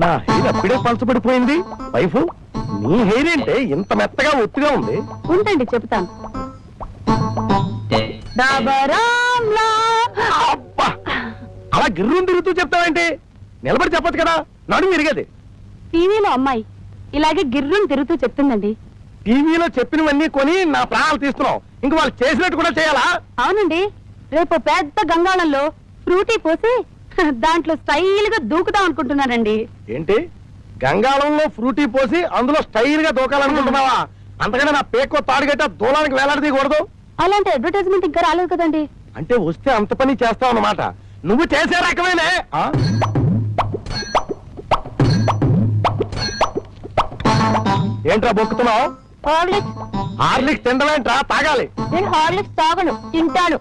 నా హెయిర్ అప్పుడే పలచబడిపోయింది. వైఫ్ నీ హెయిర్ ఏంటే ఇంత మెత్తగా ఒత్తిగా ఉంది? ఉండండి చెప్తాను. అబ్బా! అలా గిర్రం తిరుగుతూ చెప్తావేంటి? నిలబడి చెప్పొచ్చు కదా నడుము విరిగేది. టీవీలో అమ్మాయి ఇలాగే గిర్రుని తిరుగుతూ చెప్తుందండి. టీవీలో చెప్పినవన్నీ కొని నా ప్రాణాలు తీస్తున్నావు. ఇంక వాళ్ళు చేసినట్టు కూడా చేయాలా? అవునండి. రేపు పెద్ద గంగాళంలో ఫ్రూటీ పోసి దాంట్లో స్టైల్గా దూకుదాం అనుకుంటున్నానండి. ఏంటి? గంగాళంలో ఫ్రూటీ పోసి అందులో స్టైల్గా దూకాలనుకుంటున్నావా? అంతకన్నా నా పేకో తాడుగట్ట దూలానికి వేలాడదీయకూడదు అలాంటి అడ్వర్టైజ్మెంట్ ఇంకా రాలేదు కదండి. అంటే వస్తే అంత పని చేస్తావు అన్నమాట. నువ్వు చేసే రకమేనే? ఏంట్రా బొక్కుతున్నావు? హార్లిక్స్. హార్లిక్స్ తినడమేంట్రా? తాగాలి. నేను హార్లిక్స్ తాగను తింటాను.